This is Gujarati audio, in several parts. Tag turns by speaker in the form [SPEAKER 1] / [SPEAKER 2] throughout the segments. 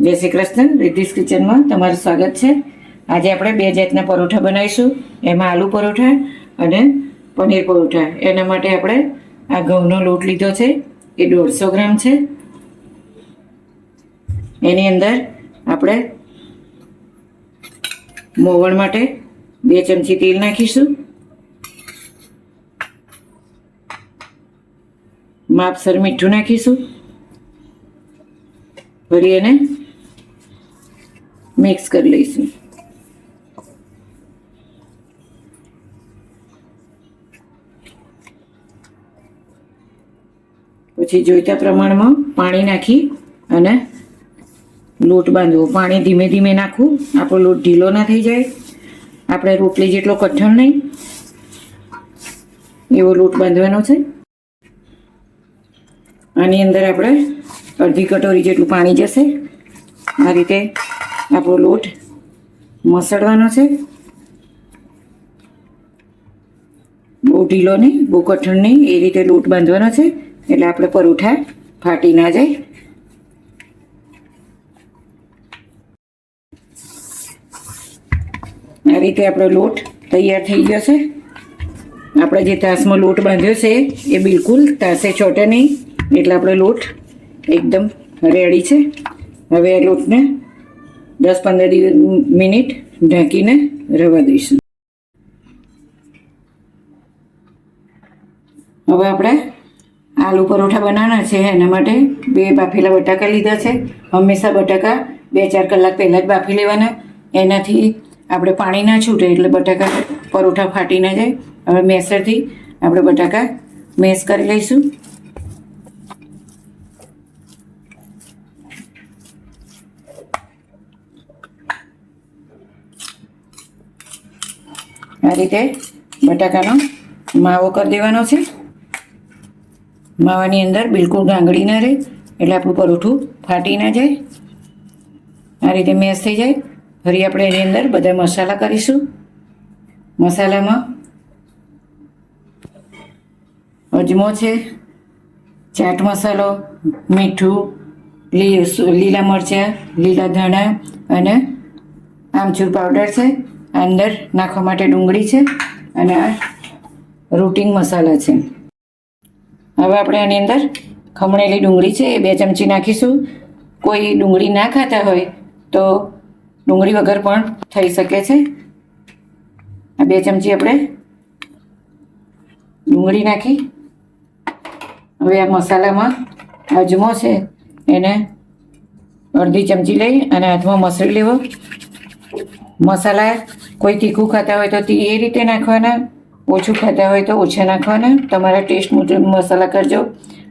[SPEAKER 1] જય શ્રી કૃષ્ણ રિદ્ધિસ કિચનમાં તમારું સ્વાગત છે. આજે આપણે બે જાતના પરોઠા બનાવીશું. એમાં આલુ પરોઠા અને પનીર પરોઠા. એના માટે આપણે આ ઘઉંનો લોટ લીધો છે, એ દોઢસો ગ્રામ છે. એની અંદર આપણે મોવણ માટે બે ચમચી તેલ નાખીશું. માપસર મીઠું નાખીશું. ફરી એને મિક્સ કરી લઈશું. પછી જોઈતા પ્રમાણમાં પાણી નાખી અને લોટ બાંધવો. પાણી ધીમે ધીમે નાખવું. આપણો લોટ ઢીલો ના થઈ જાય. આપણે રોટલી જેટલો કઠણ નહીં, એવો લોટ બાંધવાનો છે. આની અંદર આપણે અડધી કટોરી જેટલું પાણી જશે. આ રીતે આપણો લોટ મસળવાનો છે. બહુ ઢીલો નહીં, બહુ કઠણ નહીં, એ રીતે લોટ બાંધવાનો છે. એટલે આપણે પરોઠા ફાટી ના જાય. આ રીતે આપણો લોટ તૈયાર થઈ ગયો છે. આપણે જે તાસમાં લોટ બાંધ્યો છે, એ બિલકુલ તાસે ચોટે નહીં. એટલે આપણો લોટ એકદમ રેડી છે. હવે આ લોટને દસ પંદર મિનિટ ઢાંકીને રવા દઈશું. હવે આપણે આલુ પરોઠા બનાવવાના છે, એના માટે બે બાફેલા બટાકા લીધા છે. હંમેશા બટાકા બે ચાર કલાક પહેલાં જ બાફી લેવાના. એનાથી આપણે પાણી ના છૂટે એટલે બટાકા પરોઠા ફાટી ના જાય. હવે મેસરથી આપણે બટાકા મેસ કરી લઈશું. આ રીતે બટાકાનો માવો કરી દેવાનો છે. માવાની અંદર બિલકુલ ગાંગડી ના રહે, એટલે આપણું પરોઠું ફાટી ના જાય. આ રીતે મેશ થઈ જાય. ફરી આપણે એની અંદર બધા મસાલા કરીશું. મસાલામાં અજમો છે, ચાટ મસાલો, મીઠું લીલા મરચાં, લીલા ધાણા અને આમચૂર પાવડર છે. અંદર નાખવા માટે ડુંગળી છે અને આ રૂટિંગ મસાલા છે. હવે આપણે આની અંદર ખમણેલી ડુંગળી છે, એ બે ચમચી નાખીશું. કોઈ ડુંગળી ના ખાતા હોય તો ડુંગળી વગર પણ થઈ શકે છે. આ બે ચમચી આપણે ડુંગળી નાખી. હવે આ મસાલામાં અજમો છે, એને અડધી ચમચી લઈ અને હાથમાં મસળી લેવો. મસાલા કોઈ તીખું ખાતા હોય તો એ રીતે નાખવાના, ઓછું ખાતા હોય તો ઓછા નાખવાના. તમારા ટેસ્ટ મુજબ મસાલા કરજો.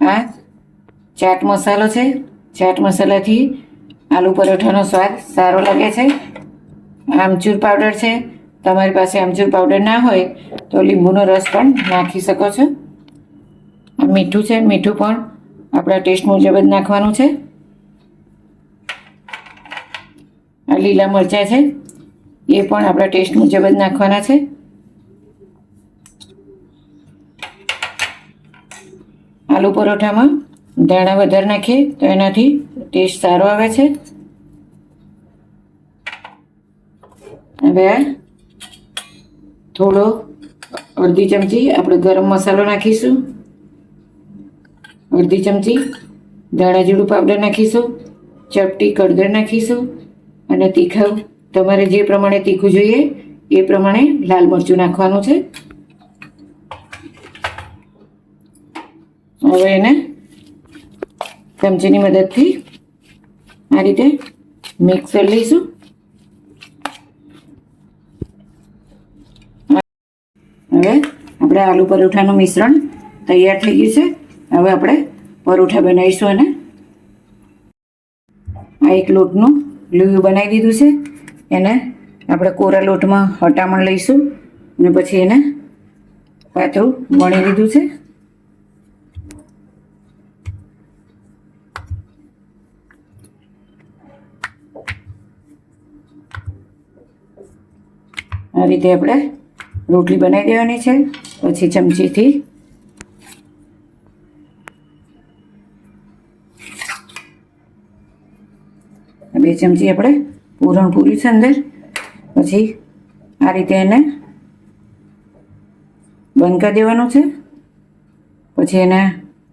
[SPEAKER 1] આ ચાટ મસાલો છે. ચાટ મસાલાથી આલુ પરોઠાનો સ્વાદ સારો લાગે છે. આમચૂર પાવડર છે. તમારી પાસે આમચૂર પાવડર ના હોય તો લીંબુનો રસ પણ નાખી શકો છો. આ મીઠું છે. મીઠું પણ આપણા ટેસ્ટ મુજબ જ નાખવાનું છે. આ લીલા મરચાં છે. એ પણ આપણા ટેસ્ટ મુજબ જ નાખવાના છે. આલુ પરોઠામાં ધાણા વધારે નાખીએ તો એનાથી ટેસ્ટ સારો આવે છે. હવે થોડો અડધી ચમચી આપણે ગરમ મસાલો નાખીશું. અડધી ચમચી ધાણા જીરું પાવડર નાખીશું. ચપટી કળદર નાખીશું. અને તીખા તમારે જે પ્રમાણે તીખું જોઈએ, એ પ્રમાણે લાલ મરચું નાખવાનું છે. હવે એને ચમચીની મદદથી આ રીતે મિક્સ કરી લઈશું. હવે આપણે આલુ પરોઠાનું મિશ્રણ તૈયાર થઈ ગયું છે. હવે આપણે પરોઠા બનાવીશું અને આ એક લોટનું લીલું બનાવી દીધું છે. એને આપણે કોરા લોટમાં હટામણ લઈશું અને પછી એને પાતળું વણી લીધું છે. આ રીતે આપણે રોટલી બનાવી દેવાની છે. પછી ચમચીથી બે ચમચી આપણે પૂરણ પૂરી છે અંદર. પછી આ રીતે એને બંધ કરી દેવાનું છે. પછી એને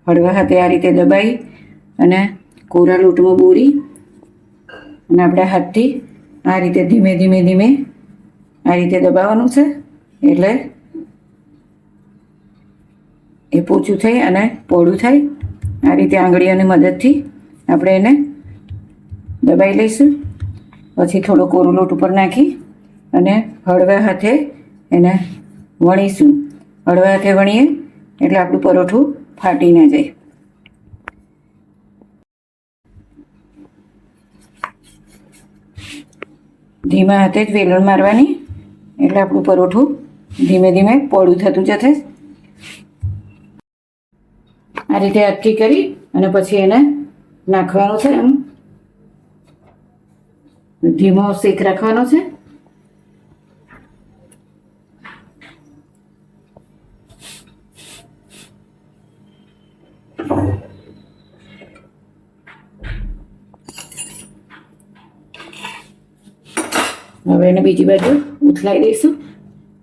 [SPEAKER 1] હળવા હાથે આ રીતે દબાઈ અને કોરા લોટમાં બોરી અને આપણા હાથથી આ રીતે ધીમે ધીમે ધીમે આ રીતે દબાવવાનું છે. એટલે એ પોચું થઈ અને પોળું થાય. આ રીતે આંગળીઓની મદદથી આપણે એને દબાઈ લઈશું. પછી થોડો કોરો લોટ ઉપર નાખી અને હળવા હાથે એને વણીશું. હળવા હાથે વણીએ એટલે આપણું પરોઠું ફાટી ના જાય. ધીમા હાથે જ વેલણ મારવાની એટલે આપણું પરોઠું ધીમે ધીમે પોળું થતું જશે. આ રીતે અટકી કરી અને પછી એને નાખવાનું છે એમ. ધીમો શેક રાખવાનો છે. હવે એને બીજી બાજુ ઉથલાઈ દઈશું.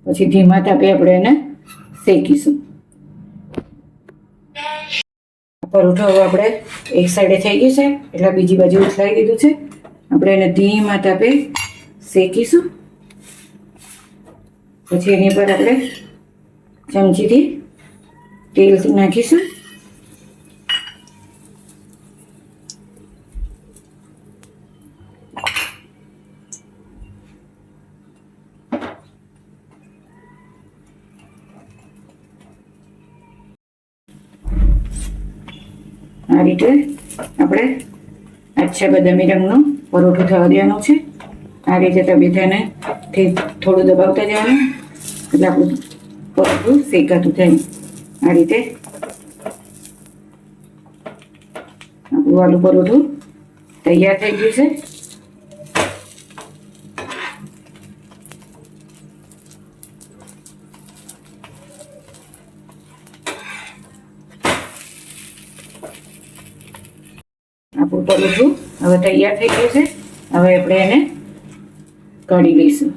[SPEAKER 1] પછી ધીમા તાપે આપણે એને શેકીશું. પરોઠો હવે આપણે એક સાઈડે થઈ ગયું છે. એટલે બીજી બાજુ ઉથલાઈ દીધું છે. આપણે એને ધીમા તાપે શેકીશું. પછી એની પર આપણે ચમચીથી તેલ નાખીશું. આ રીતે આપણે આછા બદામી રંગનું પરોઠું થવા દેવાનું છે. આ રીતે તમે તેને થોડું દબાવતા જવાનું. એટલે આપણું પરોઠું શેકાતું થાય. આ રીતે આપણું આલુ પરોઠું તૈયાર થઈ ગયું છે આપણું પરોઠું હવે તૈયાર થઈ ગયું છે. હવે આપણે એને કાઢી લઈશું.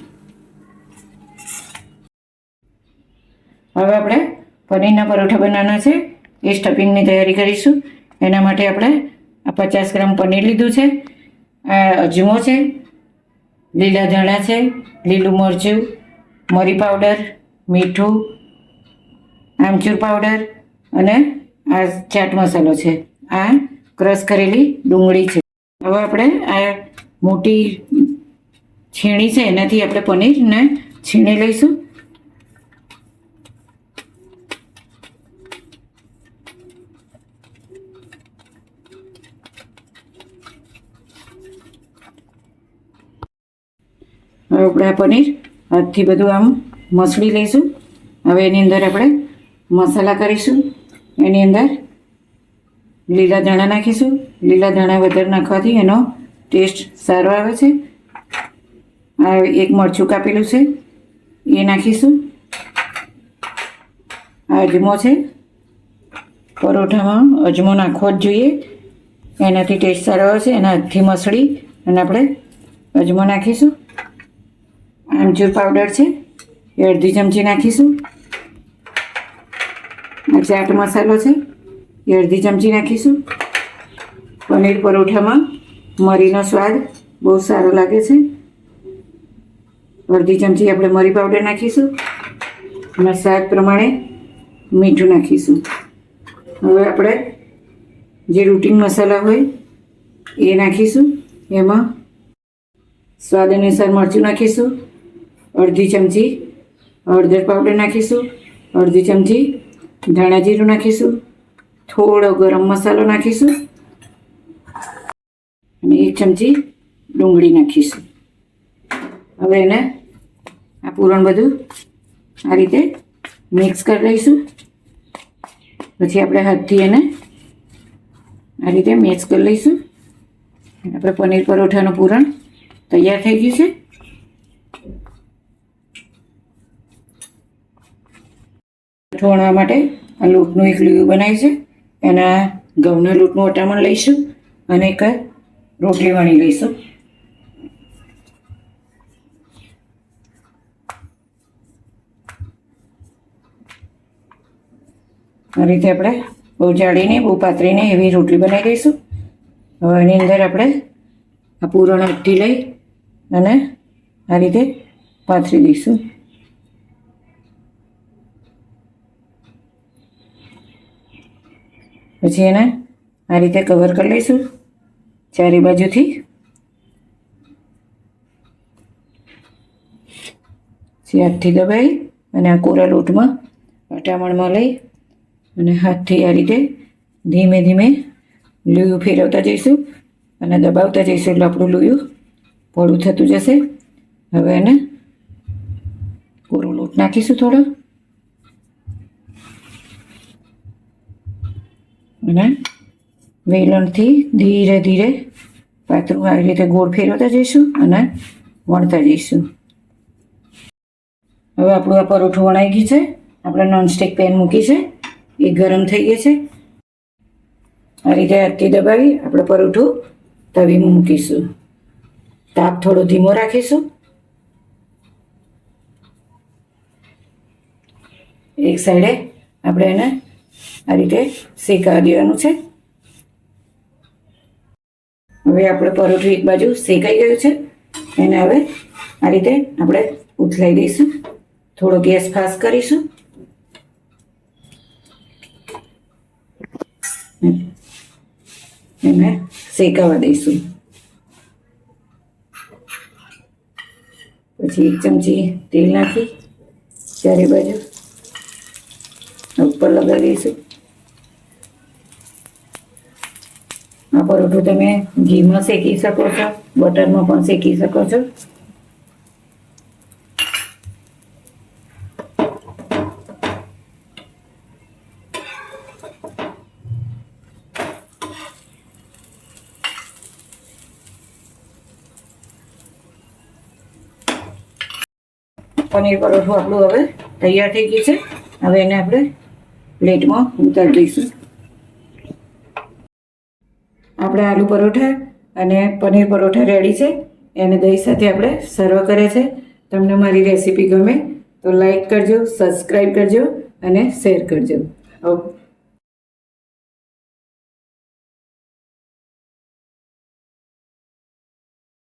[SPEAKER 1] હવે આપણે પનીરના પરોઠા બનાવવાના છે. એ સ્ટફિંગની તૈયારી કરીશું. એના માટે આપણે આ પચાસ ગ્રામ પનીર લીધું છે. આ અજમો છે. લીલા ધાણા છે. લીલું મરચું, મરી પાવડર, મીઠું, આમચૂર પાવડર અને આ ચાટ મસાલો છે. આ ક્રશ કરેલી ડુંગળી છે. હવે આપણે આ મોટી છીણી છે, એનાથી આપણે પનીરને છીણી લઈશું. હવે આપણે આ પનીર હાથથી બધું આમ મસળી લઈશું. હવે એની અંદર આપણે મસાલા કરીશું. એની અંદર લીલા ધાણા નાખીશું. લીલા ધાણા વધારે નાખવાથી એનો ટેસ્ટ સારો આવે છે. આ એક મરચું કાપેલું છે. એ નાખીશું. આ અજમો છે. પરોઠામાં અજમો નાખવો જ જોઈએ. એનાથી ટેસ્ટ સારો આવે છે. એના હાથથી મસળી અને આપણે અજમો નાખીશું. આમચૂર પાવડર છે. એ અડધી ચમચી નાખીશું. આ ચાટ મસાલો છે. એ અડધી ચમચી નાખીશું. પનીર પરોઠામાં મરીનો સ્વાદ બહુ સારો લાગે છે. અડધી ચમચી આપણે મરી પાવડર નાખીશું. અને સ્વાદ પ્રમાણે મીઠું નાખીશું. હવે આપણે જે રૂટીન મસાલા હોય એ નાખીશું. એમાં સ્વાદ અનુસાર મરચું નાખીશું. અડધી ચમચી હળદર પાવડર નાખીશું. અડધી ચમચી ધાણા જીરું નાખીશું. થોડો ગરમ મસાલો નાખીશું. અને એક ચમચી ડુંગળી નાખીશું. હવે એને આ પૂરણ બધું આ રીતે મિક્સ કરી લઈશું. પછી આપણે હાથથી એને આ રીતે મિક્સ કરી લઈશું. આપણે પનીર પરોઠાનું પૂરણ તૈયાર થઈ ગયું છે. ઠોણવા માટે આ લોટનું એક લીલું બનાવ્યું છે. એના ઘઉંના લોટનું અટામણ લઈશું અને એક રોટલી વાણી લઈશું. આ રીતે આપણે બહુ જાળીને બહુ પાતળીને એવી રોટલી બનાવી દઈશું. હવે એની અંદર આપણે આ પૂરણ અઠ્ઠી લઈ અને આ રીતે પાથરી દઈશું. પછી એને આ રીતે કવર કરી લઈશું ચારે બાજુથી. હાથથી દબાઈ અને આ કોરા લોટમાં અટામણમાં લઈ અને હાથથી આ રીતે ધીમે ધીમે લોયું ફેરવતા જઈશું અને દબાવતા જઈશું એટલે આપણું લોયું પોળું થતું જશે. હવે એને કોરો લોટ નાખીશું થોડો. અને વેલણથી ધીરે ધીરે પાતળું આવી રીતે ગોળ ફેરવતા જઈશું અને વણતા જઈશું. હવે આપણું આ પરોઠું વણાઈ ગયું છે. આપણે નોનસ્ટિક પેન મૂકી છે. એ ગરમ થઈ ગઈ છે. આ રીતે હાથથી દબાવી આપણે પરોઠું તવીમાં મૂકીશું. તાપ થોડો ધીમો રાખીશું. એક સાઈડે આપણે એને આ રીતે શેકાવા દેવાનું છે. હવે આપણે પરોઠું એક બાજુ શેકાઈ ગયું છે. એને હવે આ રીતે આપણે ઉથલાઈ દઈશું. થોડો ગેસ ફાસ્ટ કરીશું. એને શેકાવા દઈશું. પછી એક ચમચી તેલ નાખી. ચારે બાજુ ઉપર લગાવી દઈશું આ પરોઠું તમે ઘીમાં શેકી શકો છો, બટરમાં પણ શેકી શકો છો. પનીર પરોઠું આપણું હવે તૈયાર થઈ ગયું છે. હવે એને આપણે પ્લેટમાં ઉતારી દઈશું. આપણે આલુ પરોઠા અને પનીર પરોઠા રેડી છે. એને દહીં સાથે આપણે સર્વ કરે છે. તમને મારી રેસીપી ગમે તો લાઈક કરજો સબસ્ક્રાઈબ કરજો અને શેર કરજો. ઓકે